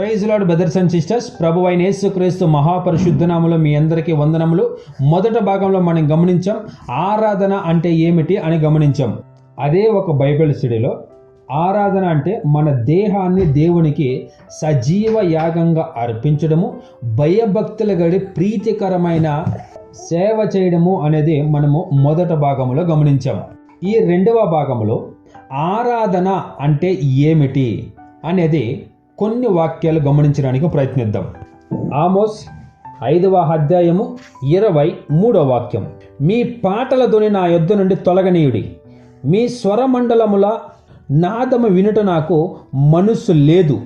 Praise lord brothers and sisters ప్రభు అయిన యేసుక్రీస్తు మహాపరిశుద్ధనాములో మీ అందరికీ వందనములు. మొదట భాగంలో మనం గమనించాం ఆరాధన అంటే ఏమిటి అని గమనించాం. అదే ఒక బైబిల్ స్టడీలో ఆరాధన అంటే మన దేహాన్ని దేవునికి సజీవ యాగంగా అర్పించడము భయభక్తుల గడి ప్రీతికరమైన సేవ చేయడము అనేది మనము మొదట భాగంలో గమనించాం. ఈ రెండవ భాగంలో ఆరాధన అంటే ఏమిటి అనేది కొన్ని వాక్యాలు గమనించడానికి ప్రయత్నిద్దాం. ఆమోస్ ఐదవ అధ్యాయము ఇరవై మూడవ వాక్యం. మీ పాటల ధ్వని నా యొద్ద నుండి తొలగనీయుడి. మీ స్వరమండలముల నాదము వినుట నాకు మనస్సు లేదు.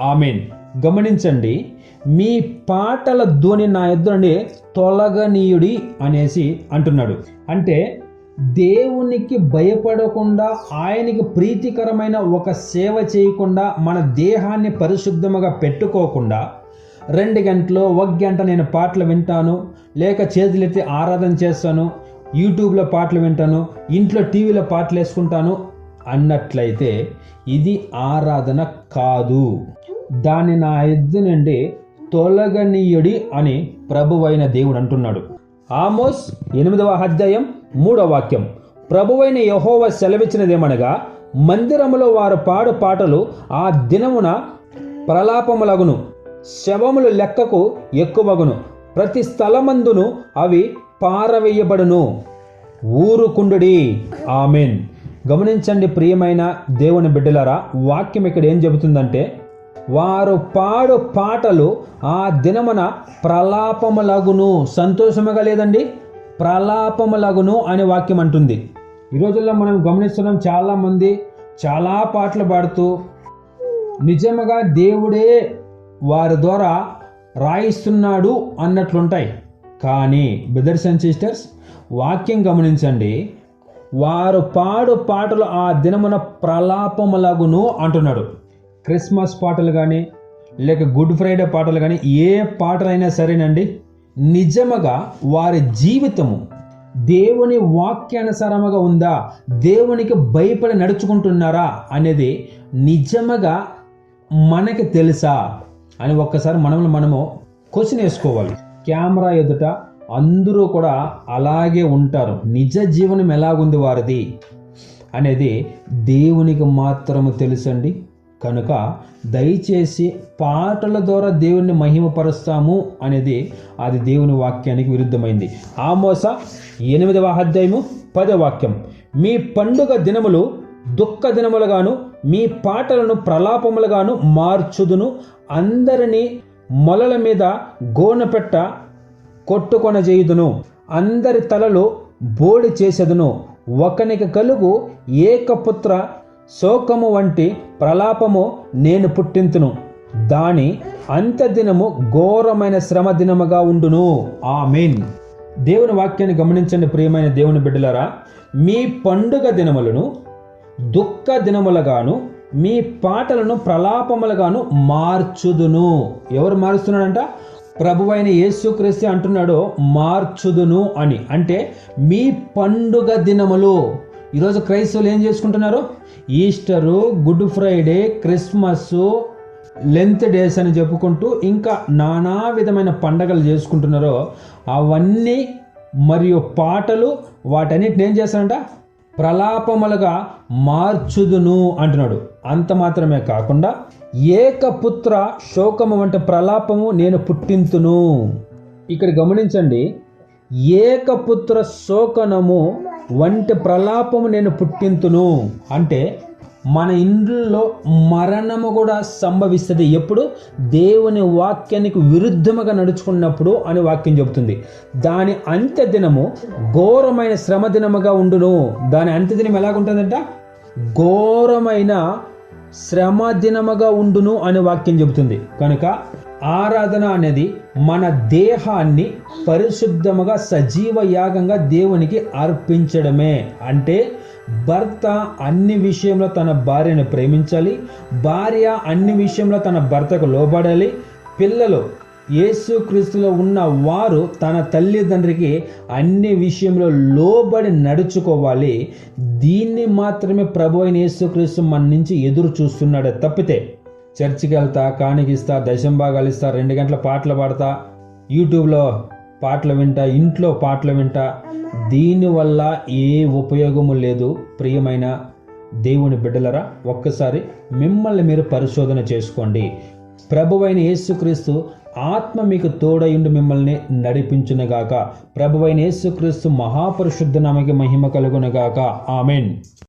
ఆమెన్. గమనించండి మీ పాటల ధ్వని నా యొద్ద నుండి తొలగనీయుడి అనేసి అంటున్నాడు. అంటే దేవునికి భయపడకుండా ఆయనకి ప్రీతికరమైన ఒక సేవ చేయకుండా మన దేహాన్ని పరిశుద్ధముగా పెట్టుకోకుండా రెండు గంటలు ఒక గంట నేను పాటలు వింటాను లేక చేతులెత్తి ఆరాధన చేస్తాను యూట్యూబ్లో పాటలు వింటాను ఇంట్లో టీవీలో పాటలు వేసుకుంటాను అన్నట్లయితే ఇది ఆరాధన కాదు. దాన్ని నా ఎద్దు నుండి తొలగనీయుడి అని ప్రభువైన దేవుడు అంటున్నాడు. ఆమోస్ ఎనిమిదవ అధ్యాయం మూడవ వాక్యం. ప్రభువైన యహోవ సెలవిచ్చినదేమనగా మందిరములో వారు పాడు పాటలు ఆ దినమున ప్రలాపములగును శవములు లెక్కకు ఎక్కువగును ప్రతి స్థలమందును అవి పారవేయబడును. ఊరుకుండుడి. ఆమెన్. గమనించండి ప్రియమైన దేవుని బిడ్డలారా వాక్యం ఇక్కడ ఏం చెబుతుందంటే వారు పాడు పాటలు ఆ దినమున ప్రలాపములగును. సంతోషముగా లేదండి? ప్రలాపములగును అనే వాక్యం అంటుంది ఈ రోజుల్లో మనం గమనిస్తున్నాం చాలామంది చాలా పాటలు పాడుతూ నిజముగా దేవుడే వారి ద్వారా రాయిస్తున్నాడు అన్నట్లుంటాయి. కానీ బ్రదర్స్ అండ్ సిస్టర్స్ వాక్యం గమనించండి. వారు పాడు పాటలు ఆ దినమున ప్రలాపములగును అంటున్నాడు. క్రిస్మస్ పాటలు కానీ లేక గుడ్ ఫ్రైడే పాటలు కానీ ఏ పాటలైనా సరేనండి? నిజముగా వారి జీవితము దేవుని వాక్యానుసారముగా ఉందా? దేవునికి భయపడి నడుచుకుంటున్నారా అనేది నిజముగా మనకి తెలుసా అని ఒక్కసారి మనల్ని మనము క్వశ్చన్ వేసుకోవాలి. కెమెరా ఎదుట అందరూ కూడా అలాగే ఉంటారు. నిజ జీవనం ఎలాగుంది వారిది అనేది దేవునికి మాత్రము తెలుసండి. కనుక దయచేసి పాటల ద్వారా దేవుణ్ణి మహిమపరుస్తాము అనేది అది దేవుని వాక్యానికి విరుద్ధమైంది. ఆమోస ఎనిమిదవ అధ్యాయము పదవ వాక్యం. మీ పండుగ దినములు దుఃఖ దినములుగాను మీ పాటలను ప్రలాపములుగాను మార్చుదును. అందరినీ మొలల మీద గోనపెట్ట కొట్టుకొన చేయుదును అందరి తలలు బోడి చేసెదును. ఒకనికి కలుగు ఏకపుత్ర శోకము వంటి ప్రలాపము నేను పుట్టింతును. దాని అంత్యదినము ఘోరమైన శ్రమ దినముగా ఉండును. ఆమెన్. దేవుని వాక్యాన్ని గమనించండి ప్రియమైన దేవుని బిడ్డలారా. మీ పండుగ దినములను దుఃఖ దినములుగాను మీ పాటలను ప్రలాపములుగాను మార్చుదును. ఎవరు మారుస్తున్నాడంట? ప్రభువైన యేసుక్రీస్తు అంటున్నాడో మార్చుదును అని. అంటే మీ పండుగ దినములు. ఈరోజు క్రైస్తవులు ఏం చేసుకుంటున్నారు? Easter good Friday Christmas Lent days అని చెప్పుకుంటూ ఇంకా నానా విధమైన పండగలు చేసుకుంటున్నారో అవన్నీ మరియు పాటలు వాటన్నిటిని ఏం చేస్తారంట? ప్రలాపములుగా మార్చుదును అంటున్నాడు. అంత మాత్రమే కాకుండా ఏకపుత్ర శోకము వంటి ప్రలాపము నేను పుట్టింతును. ఇక్కడ గమనించండి. ఏకపుత్ర శోకనము వంటి ప్రలాపము నేను పుట్టింతును. అంటే మన ఇండ్లలో మరణము కూడా సంభవిస్తుంది. ఎప్పుడు? దేవుని వాక్యానికి విరుద్ధముగా నడుచుకున్నప్పుడు అని వాక్యం చెబుతుంది. దాని అంత్య దినము ఘోరమైన శ్రమ దినముగా ఉండును. దాని అంత్య దినం ఎలాగుంటుందంట? ఘోరమైన శ్రమ దినముగా ఉండును అని వాక్యం చెబుతుంది. కనుక ఆరాధన అనేది మన దేహాన్ని పరిశుద్ధముగా సజీవ యాగంగా దేవునికి అర్పించడమే. అంటే భర్త అన్ని విషయంలో తన భార్యను ప్రేమించాలి భార్య అన్ని విషయంలో తన భర్తకు లోబడాలి పిల్లలు యేసుక్రీస్తులో ఉన్న వారు తన తల్లిదండ్రికి అన్ని విషయంలో లోబడి నడుచుకోవాలి. దీన్ని మాత్రమే ప్రభు అయిన యేసుక్రీస్తు మన నుంచి ఎదురు చూస్తున్నాడు తప్పితే చర్చికి వెళ్తా కానికిస్తా దశంభాగాలు ఇస్తా రెండు గంటల పాటలు పాడతా యూట్యూబ్లో పాటలు వింటా ఇంట్లో పాటలు వింటా. దీనివల్ల ఏ ఉపయోగము లేదు ప్రియమైన దేవుని బిడ్డలరా ఒక్కసారి మిమ్మల్ని మీరు పరిశోధన చేసుకోండి. ప్రభువైన యేసుక్రీస్తు ఆత్మ మీకు తోడయుండి మిమ్మల్ని నడిపించునుగాక. ప్రభువైన యేసుక్రీస్తు మహాపరిశుద్ధ నామకి మహిమ కలుగునుగాక. ఆమెన్.